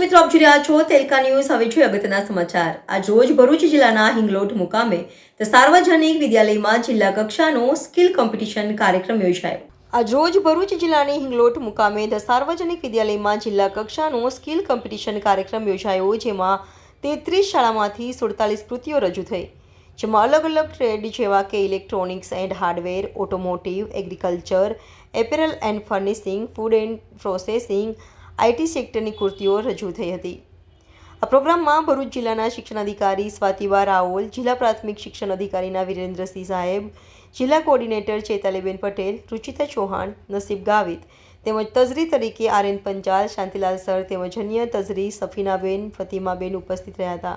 મિત્રો, આપ જોઈ રહ્યા છો તેલકા ન્યૂઝ. હવે જોઈએ અગત્યના સમાચાર. આજ રોજ ભરૂચ જિલ્લાના હિંગલોટ મુકામે સાર્વજનિક વિદ્યાલયમાં જિલ્લા કક્ષાનો સ્કિલ કોમ્પિટિશન કાર્યક્રમ યોજાયો. આજ રોજ ભરૂચ જિલ્લાની હિંગલોટ મુકામે ધ સાર્વજનિક વિદ્યાલયમાં જિલ્લા કક્ષાનો સ્કિલ કોમ્પિટિશન કાર્યક્રમ યોજાયો, જેમાં તેત્રીસ શાળામાંથી સુડતાલીસ કૃતિઓ રજૂ થઈ. જેમાં અલગ અલગ ટ્રેડ જેવા કે electronics and hardware, automotive, agriculture, apparel and furnishing, food and processing IT સેક્ટરની કુર્તીઓ રજૂ થઈ હતી. આ પ્રોગ્રામમાં ભરૂચ જિલ્લાના શિક્ષણાધિકારી સ્વાતિબા રાઓલ જિલ્લા પ્રાથમિક શિક્ષણ અધિકારીના વિરેન્દ્રસિંહ સાહેબ, જિલ્લા કોઓર્ડિનેટર ચેતાલીબેન પટેલ, રુચિતા ચૌહાણ, નસીબ ગાવિત તેમજ તજરી તરીકે R N Panchal, Shantilal sir તેમજ અન્ય તજરી સફીનાબેન, ફતિમાબેન ઉપસ્થિત રહ્યા હતા.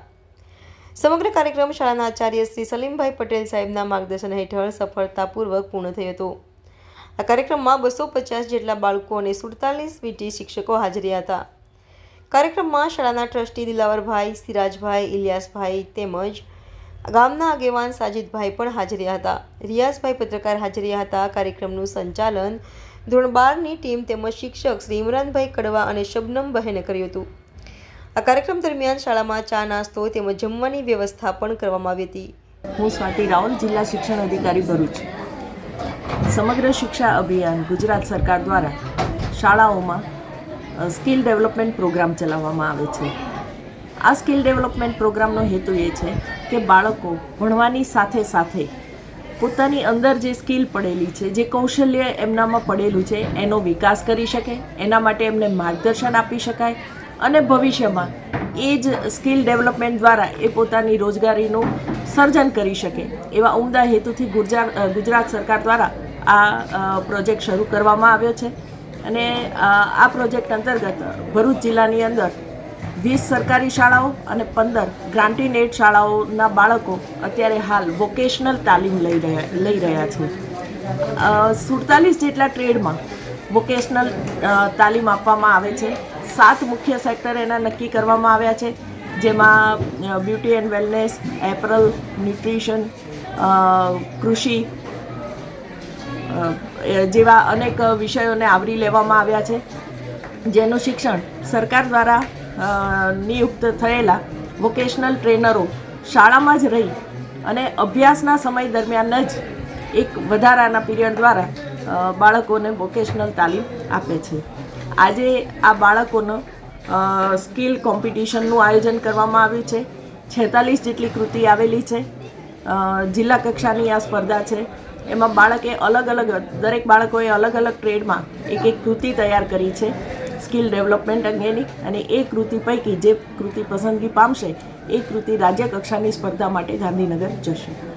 સમગ્ર કાર્યક્રમ શાળાના આચાર્ય શ્રી સલીમભાઈ પટેલ સાહેબના માર્ગદર્શન હેઠળ સફળતાપૂર્વક પૂર્ણ થયો હતો. આ કાર્યક્રમમાં બસો પચાસ જેટલા બાળકો અને સુડતાલીસ વીટી શિક્ષકો હાજરી હતા. કાર્યક્રમમાં શાળાના ટ્રસ્ટી દિલાવરભાઈ, સિરાજભાઈ, ઇલિયાસભાઈ તેમજ ગામના આગેવાન સાજિદભાઈ પણ હાજર્યા હતા. રિયાઝભાઈ પત્રકાર હાજરી હતા. કાર્યક્રમનું સંચાલન ધોરણ બારની ટીમ તેમજ શિક્ષક શ્રી ઇમરાનભાઈ કડવા અને શબનમ બહેને કર્યું હતું. આ કાર્યક્રમ દરમિયાન શાળામાં ચા, નાસ્તો તેમજ જમવાની વ્યવસ્થા પણ કરવામાં આવી હતી. હું સ્વાતિ રાવલ, જિલ્લા શિક્ષણ અધિકારી ભરૂચ. સમગ્ર શિક્ષા અભિયાન ગુજરાત સરકાર દ્વારા શાળાઓમાં સ્કિલ ડેવલપમેન્ટ પ્રોગ્રામ ચલાવવામાં આવે છે. આ સ્કિલ ડેવલપમેન્ટ પ્રોગ્રામનો હેતુ એ છે કે બાળકો ભણવાની સાથે સાથે પોતાની અંદર જે સ્કિલ પડેલી છે, જે કૌશલ્ય એમનામાં પડેલું છે, એનો વિકાસ કરી શકે, એના માટે એમને માર્ગદર્શન આપી શકાય અને ભવિષ્યમાં એ જ સ્કિલ ડેવલપમેન્ટ દ્વારા એ પોતાની રોજગારીનું સર્જન કરી શકે એવા ઉમદા હેતુથી ગુજરાત ગુજરાત સરકાર દ્વારા આ પ્રોજેક્ટ શરૂ કરવામાં આવ્યો છે. અને આ પ્રોજેક્ટ અંતર્ગત ભરૂચ જિલ્લાની અંદર વીસ સરકારી શાળાઓ અને પંદર ગ્રાન્ટીન એડ શાળાઓના બાળકો અત્યારે હાલ વોકેશનલ તાલીમ લઈ રહ્યા લઈ રહ્યા છે. સુડતાલીસ જેટલા ટ્રેડમાં વોકેશનલ તાલીમ આપવામાં આવે છે. સાત મુખ્ય સેક્ટર એના નક્કી કરવામાં આવ્યા છે, જેમાં beauty and wellness, apparel, nutrition કૃષિ જેવા અનેક વિષયોને આવરી લેવામાં આવ્યા છે, જેનું શિક્ષણ સરકાર દ્વારા નિયુક્ત થયેલા વોકેશનલ ટ્રેનરો શાળામાં જ રહી અને અભ્યાસના સમય દરમિયાન જ એક વધારાના પીરિયડ દ્વારા બાળકોને વોકેશનલ તાલીમ આપે છે. આજે આ બાળકોનો સ્કિલ કોમ્પિટિશનનું આયોજન કરવામાં આવ્યું છે. છેતાલીસ જેટલી કૃતિ આવેલી છે. જિલ્લા કક્ષાની આ સ્પર્ધા છે. એમાં બાળકે અલગ અલગ, દરેક બાળકોએ અલગ અલગ ટ્રેડમાં એક એક કૃતિ તૈયાર કરી છે. સ્કિલ ડેવલપમેન્ટ અંગેની અને એ કૃતિ પૈકી જે કૃતિ પસંદગી પામશે, એ કૃતિ રાજ્ય કક્ષાની સ્પર્ધા માટે ગાંધીનગર જશે.